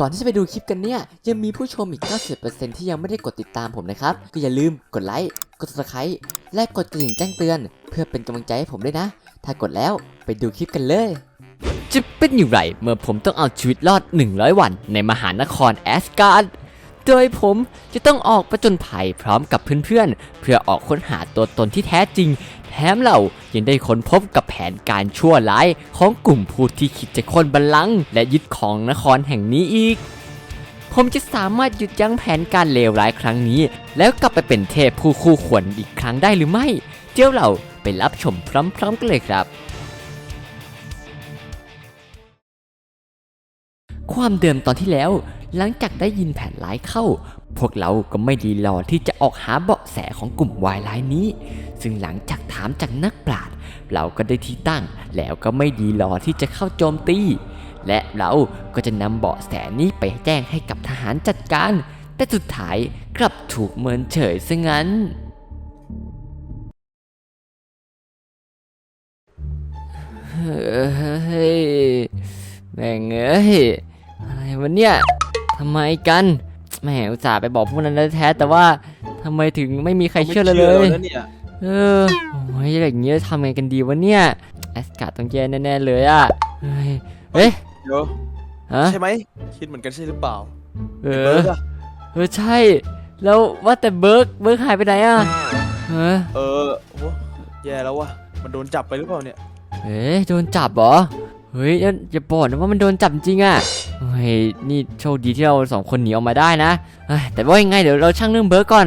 ก่อนที่จะไปดูคลิปกันเนี่ย ยังมีผู้ชมอีก 90%ที่ยังไม่ได้กดติดตามผมนะครับ ก็อย่าลืมกดไลค์ กด subscribe และกดกระดิ่งแจ้งเตือน เพื่อเป็นกำลังใจให้ผมด้วยนะ ถ้ากดแล้วไปดูคลิปกันเลย จะเป็นอย่างไรเมื่อผมต้องเอาชีวิตรอด 100 วัน ในมหานครแอสการ์ด โดยผมจะต้องออกประจนภัยพร้อมกับเพื่อนๆเพื่อออกค้นหาตัวตนที่แท้จริง ถมเรายังได้ค้นพบกับแผนการชั่วร้ายของกลุ่มผู้ที่คิดจะค้นบัลลังก์และยึดของนครแห่งนี้อีก ผมจะสามารถหยุดยั้งแผนการเลวร้ายครั้งนี้ แล้วกลับไปเป็นเทพผู้คู่ควรอีกครั้งได้หรือไม่เดี๋ยวเราไปรับชมพร้อมๆกันเลยครับความเดิมตอนที่แล้ว หลังจากได้ยินแผนร้ายเข้า พวกเราก็ไม่ดีรอที่จะออกหาเบาะแสของกลุ่มวายร้ายนี้ ซึ่งหลังจากถามจากนักปราชญ์เราก็ได้ที่ตั้ง แล้วก็ไม่ดีรอที่จะเข้าโจมตี และเราก็จะนำเบาะแสนี้ไปแจ้งให้กับทหารจัดการ แต่สุดท้ายกลับถูกเมินเฉยซะงั้นเฮ้ยแม่งเอ้ยอะไรวะเนี่ยำไมกันแหมอุตส่าห์ไปบอกพวกนั้นแล้วแท้แต่ว่าทำไมถึงไม่มีใครเชื่อเลยเลยนะเนี่ยเออโอ้ยอย่างเงี้ยทำไงกันดีวะเนี่ยแอสการ์ดต้องแย่แน่ๆเลยอะเฮ้ยเอ๊ะเดี๋ยวฮะใช่ไหมคิดเหมือนกันใช่หรือเปล่าเอเบิอร์กอะเออใช่ แล้วว่าแต่เบิร์กเบิร์กหายไปไหนอะเออเออโหแย่แล้ววะมันโดนจับไปหรือเปล่าเนี่ยเอ๊ะโดนจับเหรอ เฮ้ยอย่าบอกนะว่ามันโดนจับจริงอะเฮ้ยนี่โชคดีที่เราสองคนหนีออกมาได้นะแต่ว่ายังไงเดี๋ยวเราช่างเรื่องเบิร์กก่อน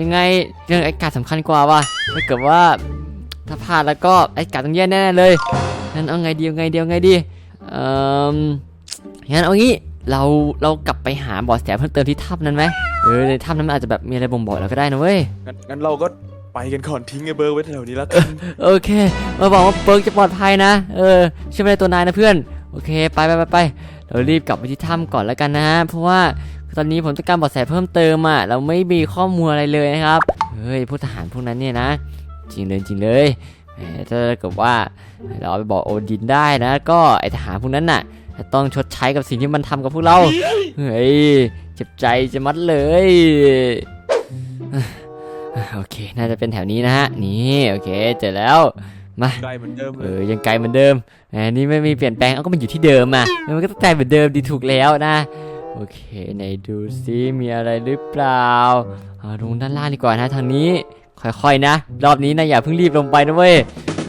ยังไงเรื่องไอ้การสำคัญกว่าว่ะถ้าเกิดว่าถ้าพลาดแล้วก็ไอ้การต้องแย่แน่เลยงั้นเอาไงดีเอาไงเดีเอาไงดีเอ่องั้นเอางี้เราเรากลับไปหาบอสแสเพิ่มเติมที่ถ้ำนั้นไหมเออในถ้ำนั้นมันอาจจะแบบมีอะไรบ่งบอกเราก็ได้นะเว้ยงั้นเราก็ ไปกันก่อนทิ้งไอ้เบิร์กไว้แถวนี้แล้วกันโอเค มาบอกว่าเบิร์กจะปลอดภัยนะ เออเชื่อไม่ได้ตัวนายนะเพื่อน โอเค ไปไปไปไปเรารีบกลับไปที่ถ้ำก่อนแล้วกันนะฮะ เพราะว่าตอนนี้ผมต้องการเบาะแสเพิ่มเติมอะ เราไม่มีข้อมูลอะไรเลยนะครับ เฮ้ยพวกทหารพวกนั้นเนี่ยนะ จริงเลยจริงเลยถ้าเกิดว่าเราไปบอกโอดินได้นะ ก็ไอทหารพวกนั้นน่ะจะต้องชดใช้กับสิ่งที่มันทำกับพวกเรา เฮ้ย เจ็บใจจะมัดเลย โอเค น่าจะเป็นแถวนี้นะฮะ นี่โอเคเจอแล้ว มาไกลเหมือนเดิมเอเลยอยังไกลเหมือนเดิมแหมนี่ไม่มีเปลี่ยนแปลง เอาก็มันอยู่ที่เดิมอะ มันก็ต้องใจเหมือนเดิมดีถูกแล้วนะ โอเคไหนดูซิมีอะไรหรือเปล่าเอาลงด้านล่างดีกว่านะทางนี้ ค่อยๆนะ รอบนี้นะอย่าเพิ่งรีบลงไปนะเว้ย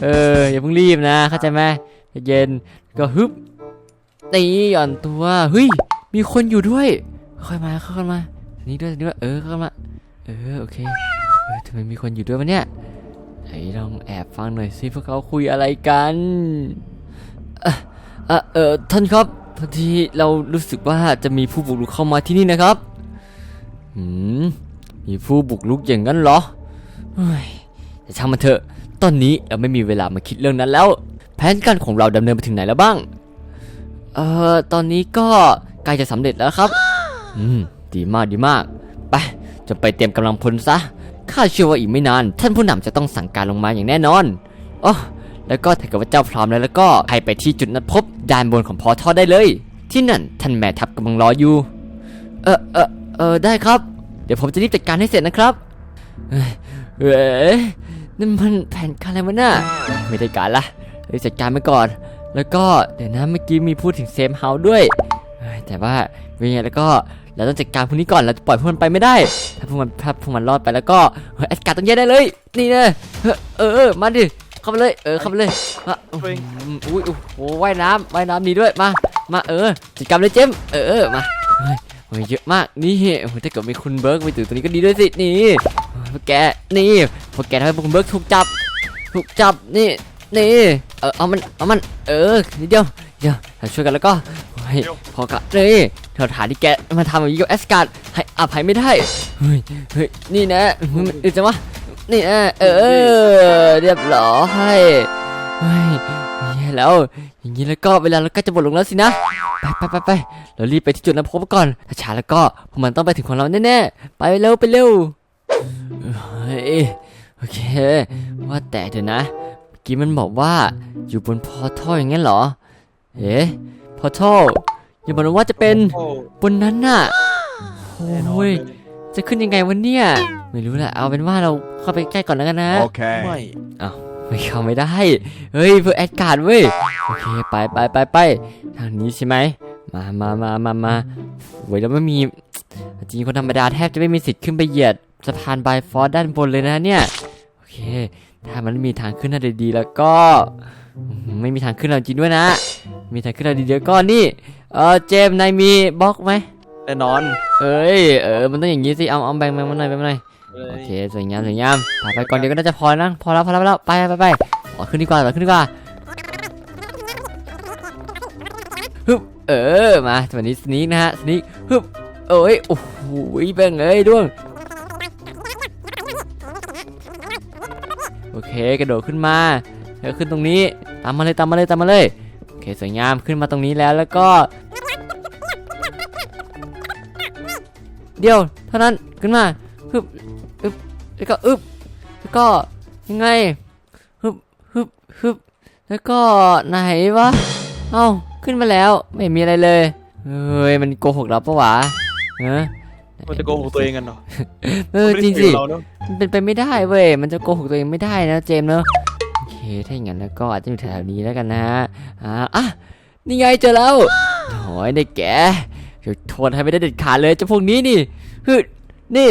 เอออย่าเพิ่งรีบนะ เข้าใจไหมใจเย็นก็ฮึบนี่หย่อนตัวเฮ้ยมีคนอยู่ด้วย ค่อยมาค่อยๆมาอันนี้ด้วยอันนี้ด้วย เออค่อยๆมา เออโอเคเฮ้ยทำไมมีคนอยู่ด้วยวะเนี่ยไหนลองแอบฟังหน่อยสิพวกเขาคุยอะไรกันเอ่อเออท่านครับพอดีเรารู้สึกว่าจะมีผู้บุกรุกเข้ามาที่นี่นะครับหืมมีผู้บุกรุกอย่างนั้นเหรอเฮ้ยแต่ช่างมันเถอะ ตอนนี้เราไม่มีเวลามาคิดเรื่องนั้นแล้ว แผนการของเราดำเนินไปถึงไหนแล้วบ้าง เอ่อ ตอนนี้ก็ใกล้จะสำเร็จแล้วครับ อืม ดีมากดีมาก ไป จะไปเตรียมกำลังพลซะ ข้าเชื่อว่าอีกไม่นาน ท่านผู้นำจะต้องสั่งการลงมาอย่างแน่นอนอ๋อแล้วก็ถ้าเกิดว่าเจ้าพร้อมแล้วแล้วก็ให้ไปที่จุดนัดพบด้านบนของพอทอได้เลย ที่นั่นท่านแม่ทัพกำลังรออยู่ เออเออเออได้ครับ เดี๋ยวผมจะรีบจัดการให้เสร็จนะครับเอ้ยเอ้ยนั่นมันแผนการอะไรวะน่ะไม่ได้การละเอ้ยจัดการไปก่อน แล้วก็เดี๋ยวนะเมื่อกี้มีพูดถึงเซฟเฮาส์ด้วย แต่ว่าเป็นไงแล้วก็ เราต้องจัดการพวกนี้ก่อนเราจะปล่อยพวกมันไปไม่ได้ ถ้าพวกมันถ้าพวกมันรอดไปแล้วก็เฮ้ยแอสการ์ดต้องแย่ได้เลย นี่นะเฮ้ยเออเออมาดิเข้ามาเลยเออเข้ามาเลยมาอุ้ยอุ้ยโอ้โหว่ายน้ำว่ายน้ำดีด้วยมามาเออจัดการเลยเจมเออมาเฮ้ยโอ้ยเยอะมากนี่โอ้ยถ้าเกิดมีคุณเบิร์กไปถึงตรงนี้ก็ดีด้วยสินี่พวกแกนี่พวกแกทำให้คุณเบิร์กถูกจับถูกจับนี่นี่เออเอามันเอามันเออนิดเดียวเดี๋ยวเราช่วยกันแล้วก็ เฮ้ยพอกะนี่เท่าฐานที่แกมาทำอย่างนี้กับแอสการ์ดให้อภัยไม่ได้เฮ้ยเฮ้ยนี่นะมันอึดจังวะนี่นะเออเรียบร้อยเฮ้ยแย่แล้วอย่างนี้แล้วก็เวลาเราก็จะหมดลงแล้วสินะไปไปไปไปเรารีบไปที่จุดนัดพบก่อนถ้าช้าแล้วก็พวกมันต้องไปถึงของเราแน่ๆไปเร็วไปเร็วเฮ้ยโอเค ว่าแต่เดี๋ยวนะเมื่อกี้มันบอกว่าอยู่บนพอร์ทัลอย่างงั้นเหรอ เอ๊ะ พอร์ทัลอย่าบอกนะว่าจะเป็นโอ้บนนั้นน่ะแน่นอนโอ้ยเลยจะขึ้นยังไงวันเนี่ย ไม่รู้แหละเอาเป็นว่าเราเข้าไปใกล้ก่อนแล้วกันนะ Okay. ไม่ไม่เข้าไม่ได้ เฮ้ยเพื่อแอดการ์ดเว้ยโอเคไปไปไปไปทางนี้ใช่ไหมมามามามามาโว้ยแล้วไม่มี จริงคนธรรมดาแทบจะไม่มีสิทธิ์ขึ้นไปเหยียดสะพานบายฟอร์ด้านบนเลยนะเนี่ย โอเค ถ้ามันไม่มีทางขึ้นน่าจะดีแล้วก็อืม ไม่มีทางขึ้นเราจริงด้วยนะ มีทางขึ้นเราดีเดียวก็นี่ เออเจมส์นายมีบล็อกไหมแน่นอน เอ้ย เออ มันต้องอย่างนี้สิ เอาเอาแบ่งแบ่งมาหน่อยแบ่งมาหน่อยเลโอยเค สวยงามสวยงามผ่านไปก่อนเดี๋ยวก็น่าจะพอแล้วนะ พอแล้วพอแล้วพอแล้ว ไปไปไปขอขึ้นดีกว่าขอขึ้นดีกว่าฮึบเออ มาวันนี้สนีกนะฮะ สนีกฮึบเอ้ย โอ้โหแบ่งเอ้ยด้วงโอเค กระโดดขึ้นมา แล้วขึ้นตรงนี้ ตามมาเลยตามมาเลยตามมาเลย โอเคสวยงามขึ้นมาตรงนี้แล้วแล้วก็ เดี๋ยวเท่านั้นขึ้นมาฮึบอึบแล้วก็อึบแล้วก็ยังไงฮึบฮึบฮึบแล้วก็ไหนวะ เอ้าขึ้นมาแล้วไม่มีอะไรเลย เฮ้ยมันโกหกเราปะวะเออมันจะโกหกตัวเองกันเหรอเออมันจริงไม่สิได้คุยกับเราเนอะมันเป็นไปไม่ได้เว้ยมันจะโกหกตัวเองไม่ได้นะเจมส์เนอะโอเค ถ้าอย่างนั้นแล้วก็อาจจะอยู่แถวๆนี้แล้วกันนะอ่าอะนี่ไงเจอแล้วโอ้ยได้แกเดี๋ยวโทษให้ไม่ได้เด็ดขาดเลยเจ้าพวกนี้นี่ฮึดนี่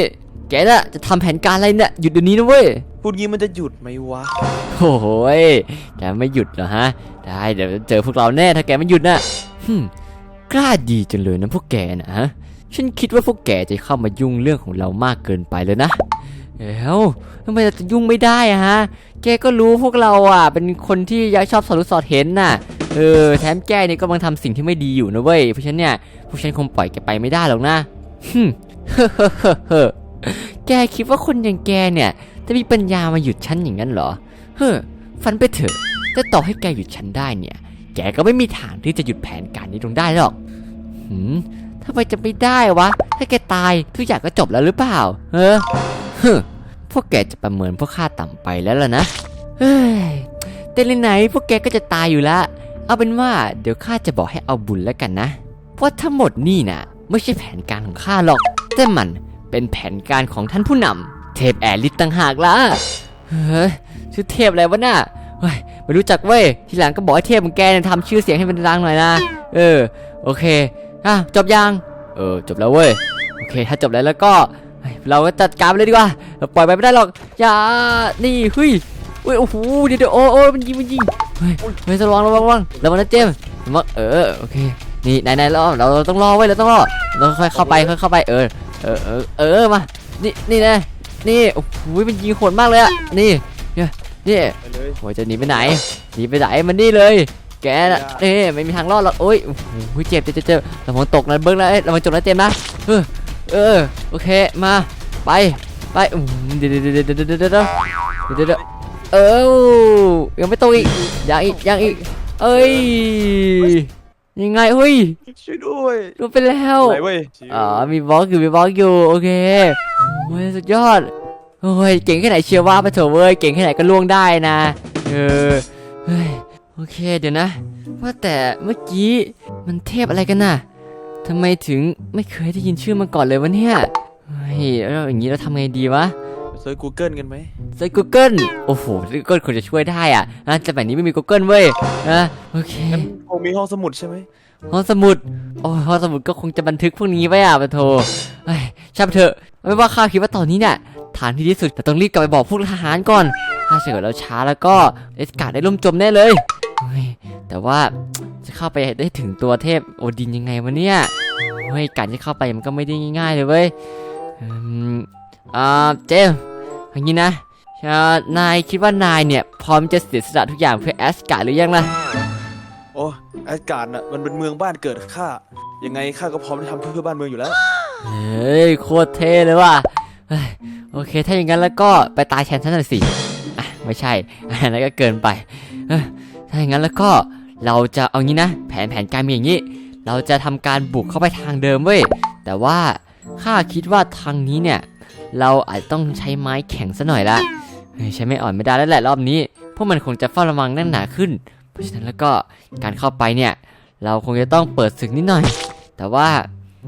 แกน่ะจะทำแผนการอะไรเนี่ยหยุดเดี๋ยวนี้นะเว้ยพูดงี้มันจะหยุดไหมวะโอ้โหยแกไม่หยุดเหรอฮะ ได้เดี๋ยวเจอพวกเราแน่ถ้าแกไม่หยุดนะฮึมกล้าดีจังเลยนะพวกแกนะฮะฉันคิดว่าพวกแกจะเข้ามายุ่งเรื่องของเรามากเกินไปเลยนะ เอ้าทำไมจะยุ่งไม่ได้อะฮะ แกก็รู้พวกเราอะ เป็นคนที่ยักชอบสอดรู้สอดเห็นน่ะ เออ แถมแกเนี่ยก็กำลังทำสิ่งที่ไม่ดีอยู่นะเว้ย เพราะฉันเนี่ย พวกฉันคงปล่อยแกไปไม่ได้หรอกนะฮึมแกคิดว่าคนอย่างแกเนี่ย จะมีปัญญามาหยุดฉันอย่างนั้นเหรอ เฮ้อ ฟันไปเถอะ แต่ต่อให้แกหยุดฉันได้เนี่ย แกก็ไม่มีทางที่จะหยุดแผนการนี้ลงได้หรอกหืมทำไมจะไม่ได้วะ ถ้าแกตายทุกอย่างก็จบแล้วหรือเปล่า เออ ฮึมพวกแกจะประเมินพวกข้าต่ำไปแล้วล่ะนะ เฮ้ย แต่ในไหนพวกแกก็จะตายอยู่ละ เอาเป็นว่าเดี๋ยวข้าจะบอกให้เอาบุญแล้วกันนะเพราะทั้งหมดนี่นะไม่ใช่แผนการของข้าหรอก แต่มันเป็นแผนการของท่านผู้นำเทพแอริสต่างหากล่ะ เฮ้ยชื่อเทพอะไรวะน่ะเฮ้ยไม่รู้จักเว้ย ทีหลังก็บอกให้เทพของแกเนี่ยทำชื่อเสียงให้มันดังหน่อยนะ เออ โอเค อะ จบยัง เออ จบแล้วเว้ย โอเค ถ้าจบแล้วแล้วก็ เฮ้ยเราก็จัดการไปเลยดีกว่าเราปล่อยไปไม่ได้หรอกอย่านี่เฮ้ยเฮ้ยโอ้โหเดี๋ยวเดี๋ยวโอ้โอ้มันยิงมันยิงเฮ้ยเฮ้ยระวังระวังระวังระวังนะเจมส์ระวังเออโอเคนี่นายนายรอเราเราต้องรอไว้ยเราต้องรอเราค่อยเข้าไปค่อยเข้าไปเออเออเออเออมานี่นี่นะนี่โอ้โหมันยิงโหดมากเลยอะนี่เนี่ยนี่ไปเลยโอ้ยจะหนีไปไหนหนีไปไหนมันนี่เลยแกน่ะไม่นี่ได้ไม่มีทางรอดหรอกโอ้ยโอ้โหเจ็บเจ็บเจ็บเจ็บระวังตกนะเบิ้งนะเอ้ยระวังจบนะเจมส์นะเออ เออโอเคมาไปไปเดี๋ยวเดี๋ยวเดี๋ยวเดี๋ยวเดี๋ยวเดี๋เออยังไม่ตกอีกยังอีกยังอีกเอ้ยยังไงเฮ้ยช่วยด้วยรู้ไปแล้วไหนเว้ยอ๋อมีบล็อกอยู่มีบล็อกอยู่โอเคโอ้ยสุดยอดโอ้ยเก่งแค่ไหนเชียวว่าไปเถอะเว้ยเก่งแค่ไหนก็ล่วงได้นะเออเฮ้ยโอเคเดี๋ยวนะ ว่าแต่เมื่อกี้มันเทพอะไรกันน่ะ ทำไมถึงไม่เคยได้ยินชื่อมาก่อนเลยวะเนี่ยเฮ้ยแล้วอย่างนี้เราทำไงดีวะเซิร์ช Google กันไหมใส่ Google โอ้โห Google ควรจะช่วยได้อะนะแต่แบบนี้ไม่มี Google เว้ยนะโอเคงั้นคงมีห้องสมุดใช่ไหมห้องสมุดโอ้ยห้องสมุดก็คงจะบันทึกพวกนี้ไว้อะปะโทเฮ้ยช่างมันเถอะไม่ว่าข้าคิดว่าตอนนี้เนี่ยทางที่ดีที่สุดแต่ต้องรีบกลับไปบอกพวกทหารก่อน ถ้าเกิดเราช้าแล้วก็เอสการ์ดได้ล่มจมแน่เลยเฮ้ย แต่ว่าจะเข้าไปได้ถึงตัวเทพโอดินยังไงวะเนี่ยเฮ้ยการจะเข้าไปมันก็ไม่ได้ง่ายๆเลยเว้ยอืมอ่าเจมส์อย่างนี้นะอ่านายคิดว่านายเนี่ยพร้อมจะเสียสละทุกอย่างเพื่อแอสการ์ดหรือยังล่ะโอ้แอสการ์ดน่ะมันเป็นเมืองบ้านเกิดข้ายังไงข้าก็พร้อมจะทำเพื่อบ้านเมืองอยู่แล้วเฮ้ยโคตรเท่เลยว่ะเฮ้ยโอเค ถ้าอย่างนั้นแล้วก็ไปตายแทนฉันหน่อยสิอะไม่ใช่อันนั้นก็เกินไปเอ้ยถ้าอย่างนั้นแล้วก็ เราจะเอางี้นะ แผนแผนการมีอย่างนี้ เราจะทำการบุกเข้าไปทางเดิมเว้ยแต่ว่าข้าคิดว่าทางนี้เนี่ย เราอาจจะต้องใช้ไม้แข็งซะหน่อยละใช้ไม่อ่อนไม่ได้แล้วแหละรอบนี้พวกมันคงจะเฝ้าระวังแน่นหนาขึ้น เพราะฉะนั้นแล้วก็การเข้าไปเนี่ย เราคงจะต้องเปิดศึกนิดหน่อย แต่ว่า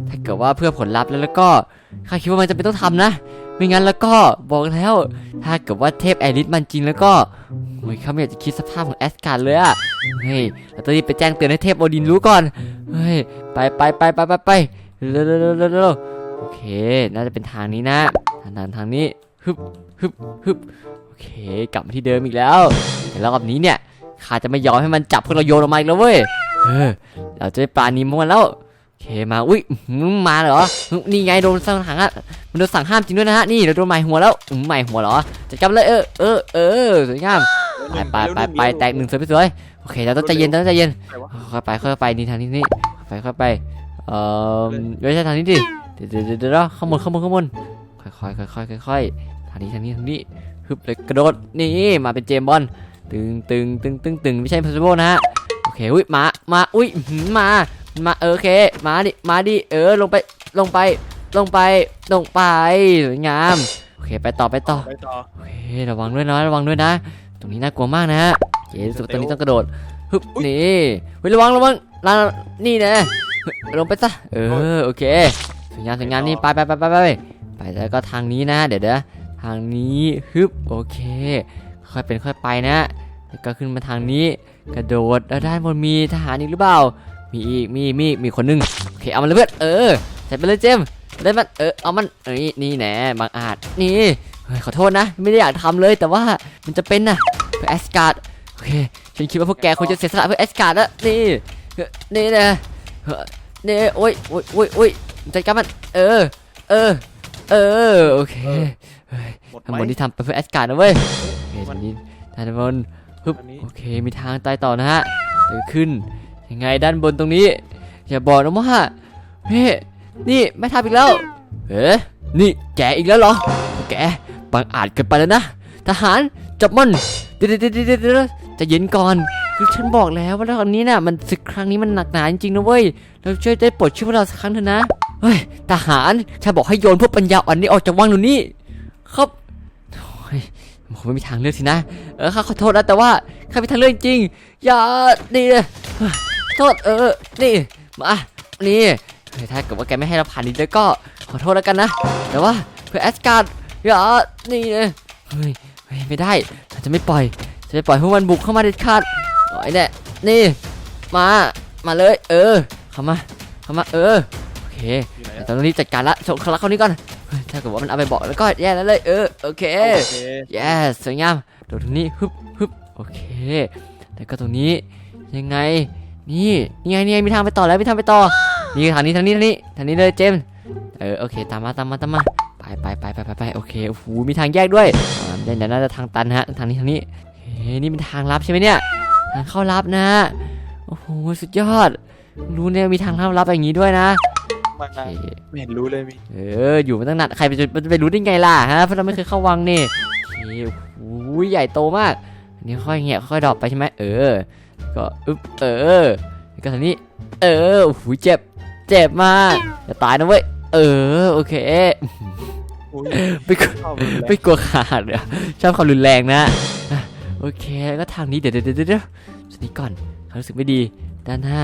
ถ้าเกิดว่าเพื่อผลลัพธ์แล้วแล้วก็ข้าคิดว่ามันจะเป็นต้องทำนะ ไม่งั้นแล้วก็บอกแล้ว ถ้าเกิดว่าเทพแอริสมันจริงแล้วก็โอ้ยเขาไม่อยากจะคิดสภาพของแอสการ์ดเลยอะเฮ้ยเราต้องรีบไปแจ้งเตือนให้เทพโอดินรู้ก่อน เฮ้ย ไปไปไปไปไปไปเร็วเร็วเร็วเร็วเร็วโอเค น่าจะเป็นทางนี้นะทางทางทางนี้ ฮึบฮึบฮึบโอเค กลับมาที่เดิมอีกแล้ว แต่รอบนี้เนี่ยข้าจะไม่ยอมให้มันจับพวกเราโยนออกมาอีกแล้วเว้ย เออ เราจะไปปราณีมันแล้วโอ เคมา อุ้ยมึงมาเหรอ นี่ไงโดนสั่งหังอะมันโดนสั่งห้ามจริงด้วยนะฮะ นี่เราโดนหมายหัวแล้วอืมหมายหัวเหรอจัดการเลยเออ เออ เออ สวยงาม ไปไปไปไปแตกหนึ่งสวยไปสวย โอเคเราต้องใจเย็นเราต้องใจเย็นค่อยไปค่อยไปนี่ทางนี้นี่ค่อยค่อยไป เอ่อไม่ใช่ทางนี้ดิ เดี๋ยวเดี๋ยวเดี๋ยวเดี๋ยวข้างบนข้างบนข้างบนค่อยค่อยค่อยค่อยค่อยค่อยทางนี้ทางนี้ทางนี้ฮึบเลยกระโดด นี่มาเป็นเจมส์บอลตึงตึงตึงตึงตึงไม่ใช่พัสโบนะฮะ โอเค อุ้ยมา มา อุ้ยอื้อหือมา มาเออโอเค มาดิ มาดิ เออ ลงไป ลงไป ลงไป ลงไป สวยงาม โอเค ไปต่อ ไปต่อ ไปต่อโอเค ระวังด้วยนะ ระวังด้วยนะ ตรงนี้น่ากลัวมากนะฮะโอเครู้สึกว่าตรงนี้ต้องกระโดด ฮึบ นี่เฮ้ยระวัง ระวังลานี่นะเฮ้ยลงไปซะ เออ โอเค สวยงาม สวยงาม นี่ไปไปไปไปไปไปไปแล้วก็ทางนี้นะ เดี๋ยวเดี๋ยวทางนี้ ฮึบ โอเค ค่อยเป็นค่อยไปนะ แล้วก็ขึ้นมาทางนี้ กระโดด แล้วด้านบนมีทหารอีกหรือเปล่า มีอีกมีมีมีคนหนึงโอเคเอามันเลยเพื่อนเออใส่ไปเลยเจมส์ได้มันเออเอามันเอ้ยนี่แหน่บางอาจนี่เฮ้ยขอโทษนะ ไม่ได้อยากทำเลยแต่ว่ามันจะเป็นนะเพื่อแอสการ์ดโอเคฉันคิดว่าพวกแกควรจะเสียสละเพื่อแอสการ์ดแล้วนี่เฮ้ยนี่นะเฮ้ยนี่โอ้ยโอ้ยโอ้ยโอ้ยจัดการมันเออเออเออโอเคหมดทั้งไหหมมดที่ทำไปเพื่อแอสการ์ดนะเว้ยโอเคมัตนอนนี้ด้านบนฮึบอันนี้โอเคมีทางใต้ต่อนะฮะเดินขึ้น ยังไงด้านบนตรงนี้ อย่าบอกนะว่าเฮ้นี่ไม่ทำอีกแล้วเอ๊นี่แกอีกแล้วเหรอ แกบังอาจเกินไปแล้วนะ ทหารจับมันเดี๋ยวเดี๋ยวเดี๋ยวเดี๋ยวเดี๋ยวใจะเย็นก่อนคือฉันบอกแล้วว่าตอนนี้น่ะมันศึกครั้งนี้มันหนักหนาจริงๆนะเว้ยเราช่วยได้ปลดช่วยพวกเราสักครั้งเถอะนะเฮ้ยทหารฉันบอกให้โยนพวกปัญญาอ่อนนี้ออกจากวังเดี๋ยวนี้ครับโอ้ยผมไม่มีทางเลือกสินะ เออข้าขอโทษนะแต่ว่าข้ามีทางเลือกจริง อย่านี่เลย โทษเออ นี่ มา นี่เฮ้ยถ้าเกิดว่าแกไม่ให้เราผ่านนี้แล้วก็ขอโทษแล้วกันนะ แต่ว่าเพื่อแอสการ์ดอย่านี่เลยเฮ้ยเฮ้ยไม่ได้เราจะไม่ปล่อยจะไม่ปล่อยให้มันบุกเข้ามาเด็ดขาดปล่อยแน่นี่ มา มาเลย เออ เข้ามา เข้ามา เออ โอเคอยู่ไหนแต่อะตอนนี้จัดการละส่งคาราเขานี้ก่อนเฮ้ยถ้าเกิดว่ามันเอาไปบอกแล้วก็แย่แล้วเลย เออ โอเคโอเค yes สวยงามโดดตรงนี้ฮึบฮึบโอเค แล้วก็ตรงนี้ยังไง นี่นี่ไงนี่ไงมีทางไปต่อแล้วมีทางไปต่อนี่ทางนี้ทางนี้ทางนี้ทางนี้เลยเจมส์เออโอเคตามมาตามมาตามมาไปไปไปไปไปไปโอเคโอ้โหมีทางแยกด้วยอ่าเดี๋ยวเดี๋ยวน่าจะทางตันฮะทางนี้ทางนี้เฮ้ยนี่เป็นทางลับใช่ไหมเนี่ยทางเข้าลับนะโอ้โหสุดยอด รู้เนี่ยมีทางเข้าลับอย่างนี้ด้วยนะมันโอนะเคไม่เห็นรู้เลยมีเอออยู่มาตั้งนานใครไปจะไปรู้ได้ไงล่ะฮะเพราะเราไม่เคยเข้าวังนี่โอเคโอ้ยใหญ่โตมากอันนี้ค่อยแงะค่อยดรอปไปใช่ไหมเออ ก็อึ๊บเออแล้วก็ทางนี้ เออโอ้โหเจ็บ เจ็บมากจะตายนะเว้ย เออ โอเคอุ้ยไม่กลัวเข้าไปแล้วไม่กลัวขาดเลยชอบความรุนแรงนะอะโอเค แล้วก็ทางนี้เดี๋ยวเดี๋ยวเดี๋ยวเดี๋ยวสุดนี้ก่อนเขารู้สึกไม่ดี ด้านหน้า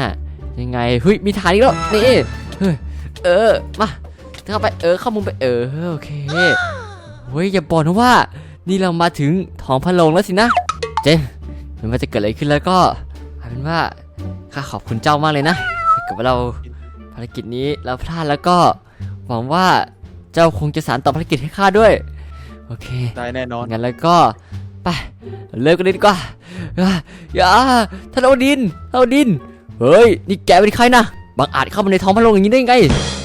ยังไง เฮ้ย มีทางอีกแล้ว นี่ เฮ้ย เออ มาเข้าไป เออ เข้ามุมไป เออ โอเค เฮ้ย อย่าบอกนะว่า นี่เรามาถึงท้องพระโรงแล้วสินะ เจมส์ไมันว่าจะเกิดอะไรขึ้นแล้วก็ เอาเป็นว่าข้าขอบคุณเจ้ามากเลยนะถ้าเกิดว่าเราภารกิจนี้เราพลาดแล้วก็หวังว่าเจ้าคงจะสานต่อภารกิจให้ข้าด้วย โอเคได้แน่นอน งั้นแล้วก็ไปเลิกกันเลยดีกว่าอย่าอย่าท่านโอดินท่านโอดิน เฮ้ย นี่แกเป็นใครนะบางอาจเข้ามาในท้องพระโรงอย่างนี้ได้ไง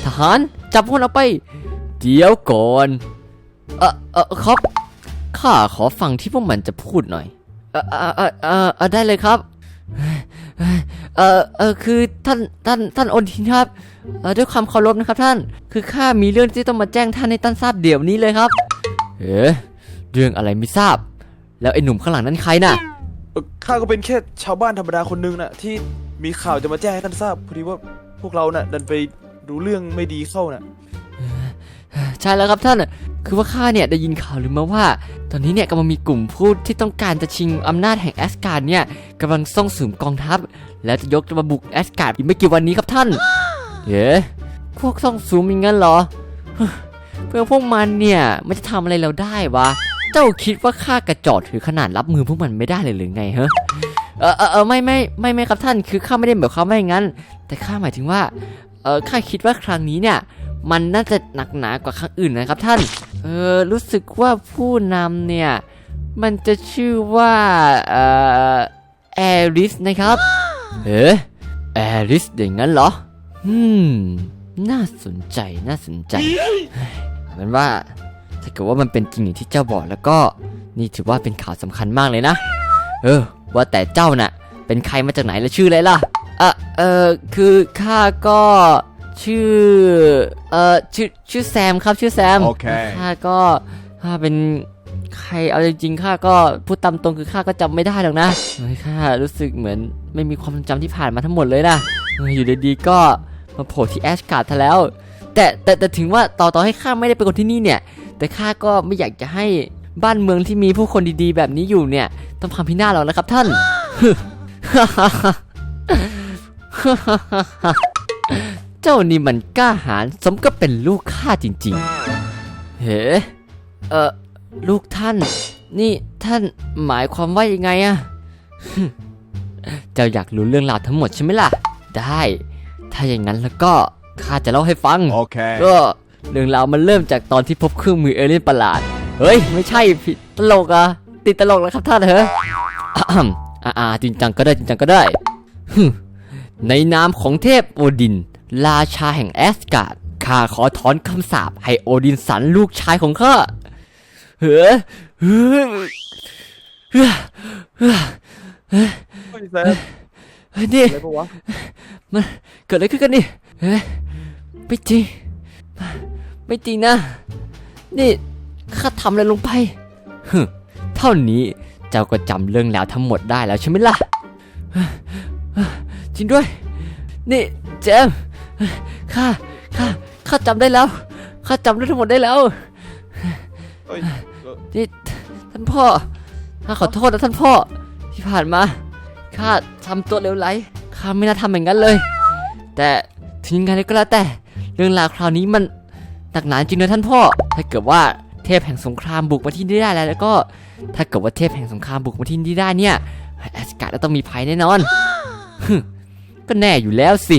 ทหารจับพวกเราไป เดี๋ยวก่อน เออเออครับ ข้าขอฟังที่พวกมันจะพูดหน่อย เออเออเออเออเออได้เลยครับ เออเออคือท่านท่านท่านโอดินครับเออด้วยความเคารพนะครับท่าน คือข้ามีเรื่องที่ต้องมาแจ้งท่านให้ท่านทราบเดี๋ยวนี้เลยครับ เอ๊ะเรื่องอะไรไม่ทราบ แล้วไอ้หนุ่มข้างหลังนั้นใครน่ะเอ่อข้าก็เป็นแค่ชาวบ้านธรรมดาคนหนึงน่ะ ที่มีข่าวจะมาแจ้งให้ท่านทราบพอดีว่าพวกเราน่ะดันไปรู้เรื่องไม่ดีเข้าน่ะ ใช่แล้วครับท่าน คือว่าข้าเนี่ยได้ยินข่าวหรือมาว่า ตอนนี้เนี่ยกำลังมีกลุ่มผู้ที่ต้องการจะชิงอำนาจแห่งแอสการ์ดเนี่ยกำลังส่งสูมกองทัพ แล้วจะยกจะมาบุกแอสการ์ดอีกไม่กี่วันนี้ครับท่านเฮ้พวกส่งสูมอย่างนั้นเหรอ เพื่อพวกมันเนี่ยมันจะทำอะไรเราได้วะเจ้าคิดว่าข้ากระจอกถือขนาดรับมือพวกมันไม่ได้เลยหรือไงเฮ้เออเออเออไม่ไม่ไม่ไม่ครับท่านคือข้าไม่ได้หมายความว่าอย่างนั้น แต่ข้าหมายถึงว่าเออข้าคิดว่าครั้งนี้เนี่ย มันน่าจะหนักหนากว่าครั้งอื่นนะครับท่าน เออรู้สึกว่าผู้นำเนี่ย มันจะชื่อว่าเอ่อแอริสนะครับ เอ๊ะแอริสอย่างนั้นเหรอ อืม น่าสนใจน่าสนใจเฮ้ยเอาเป็นว่าถ้าเกิดว่ามันเป็นจริงอย่างที่เจ้าบอกแล้วก็นี่ถือว่าเป็นข่าวสำคัญมากเลยนะ เออ ว่าแต่เจ้าน่ะ เป็นใครมาจากไหนและชื่ออะไรล่ะเออเออคือข้าก็ ชื่อเออชื่อชื่อแซมครับชื่อแซมโอเคข้าก็ข้าเป็นใครเอาจริงๆข้าก็พูดตามตรงคือข้าก็จำไม่ได้หรอกนะเฮ้ยข้ารู้สึกเหมือนไม่มีความทรงจำที่ผ่านมาทั้งหมดเลยนะเฮ้ยอยู่ดีๆก็มาโผล่ที่แอชการ์ดซะแล้ว แต่แต่แต่ถึงว่าต่อต่อให้ข้าไม่ได้เป็นคนที่นี่เนี่ย แต่ข้าก็ไม่อยากจะให้บ้านเมืองที่มีผู้คนดีๆ แบบนี้อยู่เนี่ย ต้องพังพินาศหรอกนะครับท่าน เจ้านี่มันกล้าหาญสมกับเป็นลูกข้าจริงๆ เฮ้เออลูกท่าน นี่ท่านหมายความว่ายังไงอะเจ้าอยากรู้เรื่องราวทั้งหมดใช่ไหมล่ะ ได้ ถ้าอย่างนั้นแล้วก็ข้าจะเล่าให้ฟัง Okay. ก็เรื่องราวมันเริ่มจากตอนที่พบเครื่องมือเอเลี่ยนประหลาด เฮ้ย ไม่ใช่ผิดตลกอะติดตลกแล้วครับท่านเหรออะอ่ำอ่าอ่าจริงจังก็ได้จริงจังก็ได้ฮึในนามของเทพโอดิน ราชาแห่งแอสการ์ดข้าขอถอนคำสาปให้โอดินสันลูกชายของข้าเฮ้อเฮ้อเฮ้อเฮ้อเฮ้ยแซมเฮ้ยนี่อะไรปะวะเกิดอะไรขึ้นกันนี่เฮ้ยไม่จริง ไม่จริงนะ นี่ข้าทำอะไรลงไปฮึเท่านี้เจ้าก็จำเรื่องราวทั้งหมดได้แล้วใช่ไหมล่ะ จริงด้วย นี่เจมส์ ข้าข้าข้าจำได้แล้วข้าจำได้ทั้งหมดได้แล้วเฮ้ยนี่ท่านพ่อข้าขอโทษนะท่านพ่อที่ผ่านมาข้าทำตัวเลวไหลข้าไม่น่าทำอย่างนั้นเลย แต่ถึงยังไงก็แล้วแต่เรื่องราวคราวนี้มันหนักหนาจริงนะท่านพ่อ ถ้าเกิดว่าเทพแห่งสงครามบุกมาที่นี่ได้แล้วแล้วก็ ถ้าเกิดว่าเทพแห่งสงครามบุกมาที่นี่ได้เนี่ยแอสการ์ดต้องมีภัยแน่นอนฮึก็แน่อยู่แล้วสิ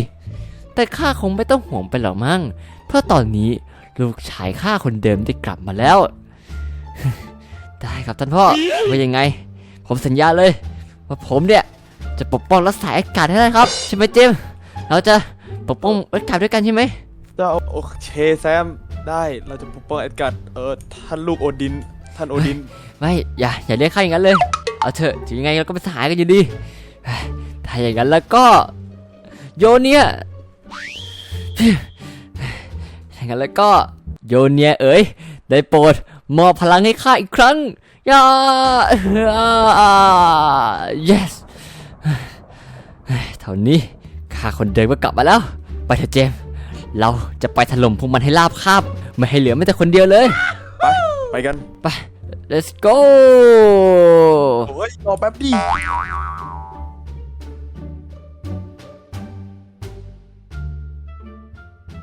แต่ข้าคงไม่ต้องห่วงไปหรอกมั้ง เพราะตอนนี้ลูกชายข้าคนเดิมได้กลับมาแล้ว ได้ครับท่านพ่อว่ายังไง ผมสัญญาเลย ว่าผมเนี่ยจะปกป้องรักษาแอสการ์ดให้ได้ครับ ใช่ไหมเจมส์เราจะปกป้องแอสการ์ดด้วยกันใช่ไหมเจ้าโอเคแซมได้เราจะปกป้องแอดการ์ดเออท่านลูกโอดิน ท่านโอดินไม่อย่าอย่าเรียกข้าอย่างนั้นเลยเอาเถอะถึงยังไงเราก็เป็นสหายกันอยู่ดีเฮ้ยถ้าอย่างนั้นแล้วก็โยเนีย ถ้าอย่างนั้นแล้วก็โยเนียเอ๋ยได้โปรดมอบพลังให้ข้าอีกครั้งย่า yes เฮ้ยเท่านี้ข้าคนเดิมก็กลับมาแล้ว ไปเถอะเจมส์เราจะไปถล่มพวกมันให้ราบคาบ ไม่ให้เหลือแม้แต่คนเดียวเลย ไป ไปกัน Let's go โอ้ยรอแป๊บดิ